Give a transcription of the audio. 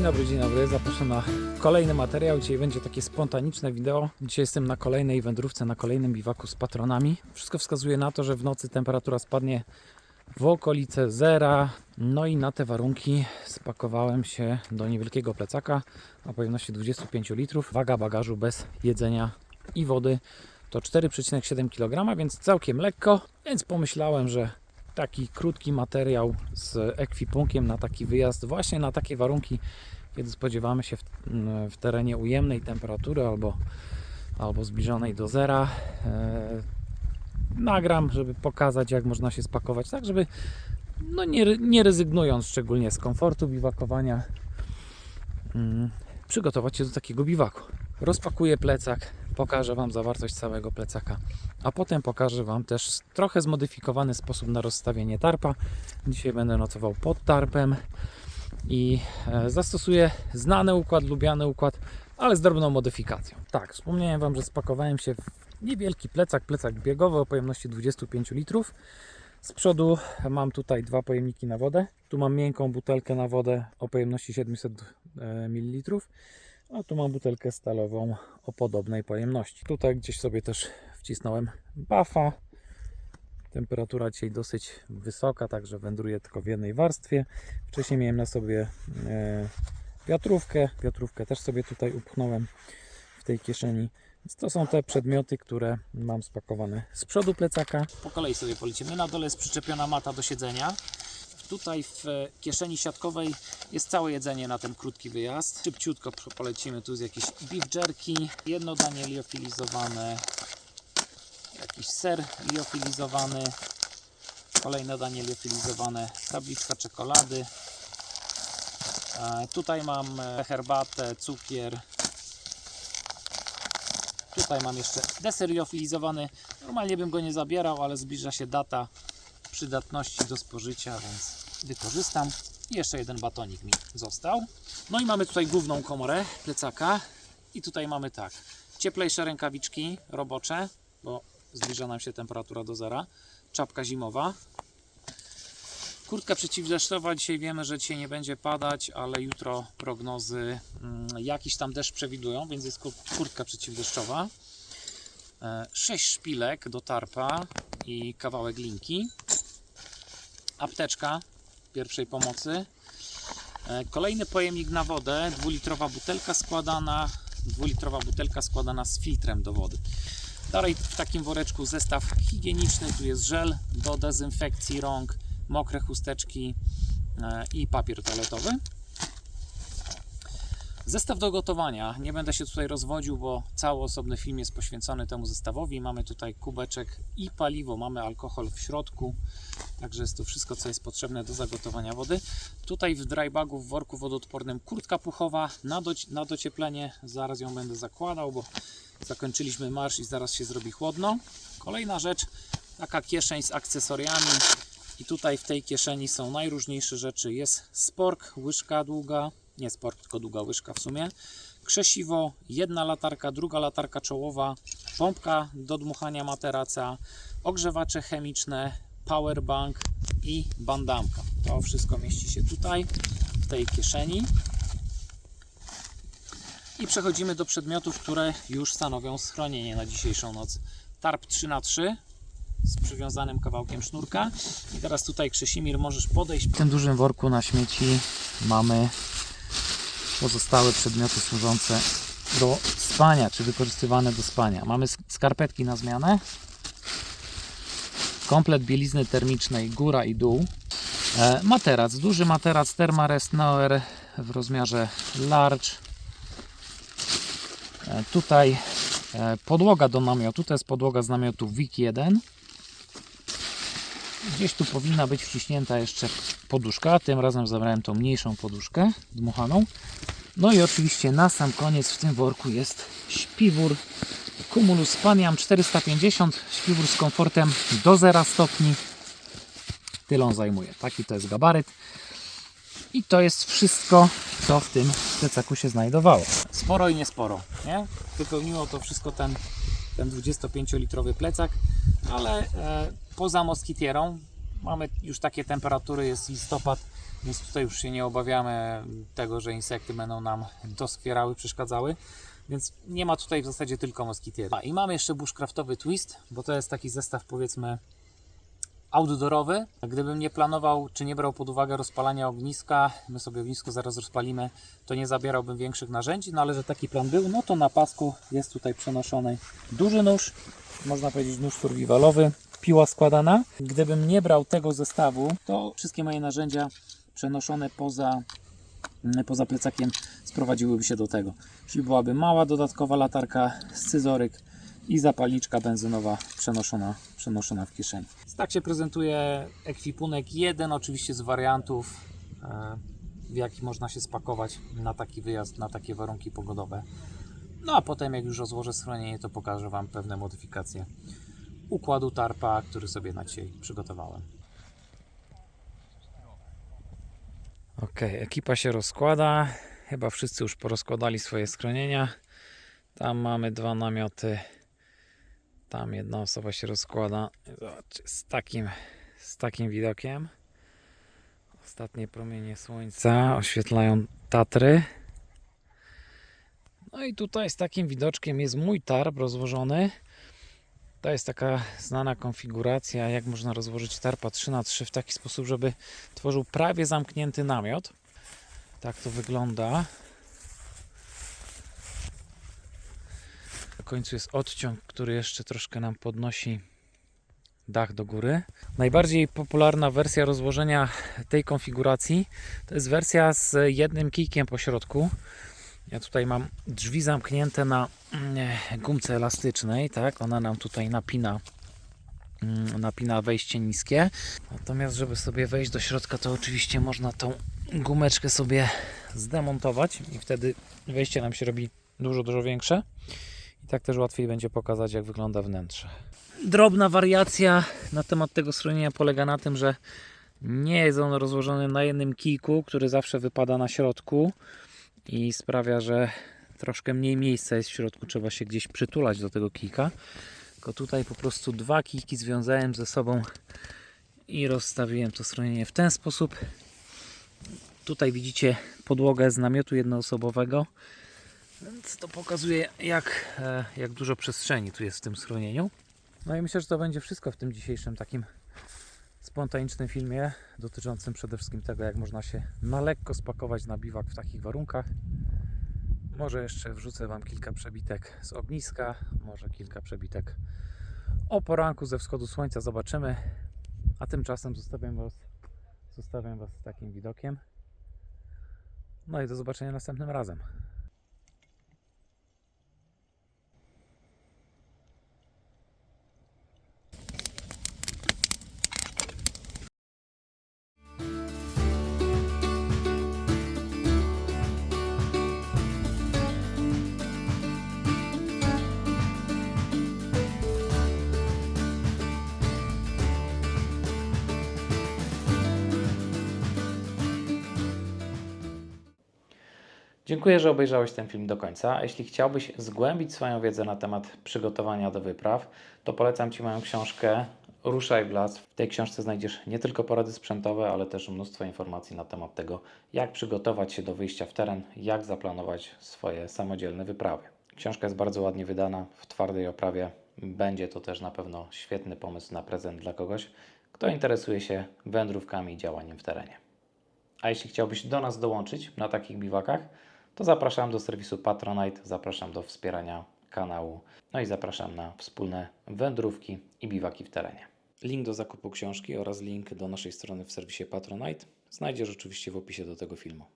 Dzień dobry, dzień dobry. Zapraszam na kolejny materiał. Dzisiaj będzie takie spontaniczne wideo. Dzisiaj jestem na kolejnej wędrówce, na kolejnym biwaku z patronami. Wszystko wskazuje na to, że w nocy temperatura spadnie w okolice zera. No i na te warunki spakowałem się do niewielkiego plecaka o pojemności 25 litrów. Waga bagażu bez jedzenia i wody to 4,7 kg, więc całkiem lekko. Więc pomyślałem, że taki krótki materiał z ekwipunkiem na taki wyjazd, właśnie na takie warunki, kiedy spodziewamy się w, w terenie ujemnej temperatury albo, albo zbliżonej do zera. E, nagram, żeby pokazać, jak można się spakować, tak żeby no nie, nie rezygnując szczególnie z komfortu biwakowania, mm, przygotować się do takiego biwaku. Rozpakuję plecak, pokażę Wam zawartość całego plecaka, a potem pokażę Wam też trochę zmodyfikowany sposób na rozstawienie tarpa. Dzisiaj będę nocował pod tarpem i e, zastosuję znany układ, lubiany układ, ale z drobną modyfikacją. Tak, wspomniałem Wam, że spakowałem się w niewielki plecak, plecak biegowy o pojemności 25 litrów. Z przodu mam tutaj dwa pojemniki na wodę. Tu mam miękką butelkę na wodę o pojemności 700 e, ml. A tu mam butelkę stalową o podobnej pojemności. Tutaj gdzieś sobie też wcisnąłem bafa. Temperatura dzisiaj dosyć wysoka, także wędruję tylko w jednej warstwie. Wcześniej miałem na sobie e, wiatrówkę. Wiatrówkę też sobie tutaj upchnąłem w tej kieszeni. Więc to są te przedmioty, które mam spakowane z przodu plecaka. Po kolei sobie polecimy. Na dole jest przyczepiona mata do siedzenia. Tutaj w e, kieszeni siatkowej jest całe jedzenie na ten krótki wyjazd. Szybciutko polecimy. Tu jest jakieś beef jerky, jedno danie liofilizowane, jakiś ser liofilizowany, kolejne danie liofilizowane, tabliczka czekolady. E, Tutaj mam e, herbatę, cukier. Tutaj mam jeszcze deser liofilizowany. Normalnie bym go nie zabierał, ale zbliża się data przydatności do spożycia, więc wykorzystam. Jeszcze jeden batonik mi został. No i mamy tutaj główną komorę plecaka. I tutaj mamy tak, cieplejsze rękawiczki robocze, bo zbliża nam się temperatura do zera. Czapka zimowa. Kurtka przeciwdeszczowa. Dzisiaj wiemy, że dzisiaj nie będzie padać, ale jutro prognozy mm, jakiś tam deszcz przewidują, więc jest kur- kurtka przeciwdeszczowa. E, Sześć szpilek do tarpa i kawałek linki. Apteczka pierwszej pomocy. E, Kolejny pojemnik na wodę, dwulitrowa butelka składana, dwulitrowa butelka składana z filtrem do wody. Dalej w takim woreczku zestaw higieniczny, tu jest żel do dezynfekcji rąk, mokre chusteczki e, i papier toaletowy. Zestaw do gotowania. Nie będę się tutaj rozwodził, bo cały osobny film jest poświęcony temu zestawowi. Mamy tutaj kubeczek i paliwo, mamy alkohol w środku, także jest to wszystko, co jest potrzebne do zagotowania wody. Tutaj w drybagu w worku wodoodpornym kurtka puchowa na, doci- na docieplenie. Zaraz ją będę zakładał, bo zakończyliśmy marsz i zaraz się zrobi chłodno. Kolejna rzecz, taka kieszeń z akcesoriami. I tutaj w tej kieszeni są najróżniejsze rzeczy. Jest spork, łyżka długa, nie spork, tylko długa łyżka w sumie. Krzesiwo, jedna latarka, druga latarka czołowa, pompka do dmuchania materaca, ogrzewacze chemiczne, powerbank i bandamka. To wszystko mieści się tutaj, w tej kieszeni. I przechodzimy do przedmiotów, które już stanowią schronienie na dzisiejszą noc. Tarp 3x3 z przywiązanym kawałkiem sznurka. I teraz tutaj Krzesimir możesz podejść. W tym dużym worku na śmieci mamy pozostałe przedmioty służące do spania, czy wykorzystywane do spania. Mamy sk- skarpetki na zmianę, komplet bielizny termicznej góra i dół, e, materac, duży materac Thermarest Noer w rozmiarze large. E, tutaj e, podłoga do namiotu, to jest podłoga z namiotu WIK 1. Gdzieś tu powinna być wciśnięta jeszcze poduszka. Tym razem zabrałem tą mniejszą poduszkę dmuchaną. No i oczywiście na sam koniec w tym worku jest śpiwór Cumulus Paniam 450. Śpiwór z komfortem do 0 stopni. Tyle on zajmuje. Taki to jest gabaryt. I to jest wszystko, co w tym plecaku się znajdowało. Sporo i niesporo, nie? Wypełniło to wszystko ten, ten 25-litrowy plecak, ale e, poza moskitierą Mamy już takie temperatury, jest listopad, więc tutaj już się nie obawiamy tego, że insekty będą nam doskwierały, przeszkadzały. Więc nie ma tutaj w zasadzie tylko moskitiery. I mamy jeszcze bushcraftowy twist, bo to jest taki zestaw powiedzmy outdoorowy. Gdybym nie planował, czy nie brał pod uwagę rozpalania ogniska, my sobie ognisko zaraz rozpalimy, to nie zabierałbym większych narzędzi, no ale że taki plan był, no to na pasku jest tutaj przenoszony duży nóż, można powiedzieć nóż survivalowy, piła składana. Gdybym nie brał tego zestawu, to wszystkie moje narzędzia przenoszone poza, mm, poza plecakiem sprowadziłyby się do tego. Czyli byłaby mała dodatkowa latarka, scyzoryk i zapalniczka benzynowa przenoszona, przenoszona w kieszeni. Tak się prezentuje ekwipunek. Jeden oczywiście z wariantów, e, w jaki można się spakować na taki wyjazd, na takie warunki pogodowe. No a potem jak już rozłożę schronienie, to pokażę Wam pewne modyfikacje układu tarpa, który sobie na dzisiaj przygotowałem. Ok, ekipa się rozkłada. Chyba wszyscy już porozkładali swoje schronienia. Tam mamy dwa namioty. Tam jedna osoba się rozkłada. Zobaczcie, z takim, z takim widokiem. Ostatnie promienie słońca oświetlają Tatry. No i tutaj z takim widoczkiem jest mój tarp rozłożony. To jest taka znana konfiguracja, jak można rozłożyć tarpa 3 na 3 w taki sposób, żeby tworzył prawie zamknięty namiot. Tak to wygląda. Na końcu jest odciąg, który jeszcze troszkę nam podnosi dach do góry. Najbardziej popularna wersja rozłożenia tej konfiguracji to jest wersja z jednym kijkiem po środku. Ja tutaj mam drzwi zamknięte na mm, gumce elastycznej, tak? Ona nam tutaj napina mm, napina wejście niskie. Natomiast żeby sobie wejść do środka, to oczywiście można tą gumeczkę sobie zdemontować i wtedy wejście nam się robi dużo, dużo większe. I tak też łatwiej będzie pokazać, jak wygląda wnętrze. Drobna wariacja na temat tego schronienia polega na tym, że nie jest ono rozłożone na jednym kijku, który zawsze wypada na środku i sprawia, że troszkę mniej miejsca jest w środku, trzeba się gdzieś przytulać do tego kijka. Tylko tutaj po prostu dwa kijki związałem ze sobą i rozstawiłem to schronienie w ten sposób. Tutaj widzicie podłogę z namiotu jednoosobowego, więc to pokazuje jak, e, jak dużo przestrzeni tu jest w tym schronieniu. No i myślę, że to będzie wszystko w tym dzisiejszym takim spontanicznym filmie dotyczącym przede wszystkim tego, jak można się na lekko spakować na biwak w takich warunkach. Może jeszcze wrzucę Wam kilka przebitek z ogniska, może kilka przebitek o poranku ze wschodu słońca, zobaczymy. A tymczasem zostawiam Was, zostawiam was z takim widokiem. No i do zobaczenia następnym razem. Dziękuję, że obejrzałeś ten film do końca. Jeśli chciałbyś zgłębić swoją wiedzę na temat przygotowania do wypraw, to polecam Ci moją książkę Ruszaj w las. W tej książce znajdziesz nie tylko porady sprzętowe, ale też mnóstwo informacji na temat tego, jak przygotować się do wyjścia w teren, jak zaplanować swoje samodzielne wyprawy. Książka jest bardzo ładnie wydana, w twardej oprawie. Będzie to też na pewno świetny pomysł na prezent dla kogoś, kto interesuje się wędrówkami i działaniem w terenie. A jeśli chciałbyś do nas dołączyć na takich biwakach, to zapraszam do serwisu Patronite, zapraszam do wspierania kanału, no i zapraszam na wspólne wędrówki i biwaki w terenie. Link do zakupu książki oraz link do naszej strony w serwisie Patronite znajdziesz oczywiście w opisie do tego filmu.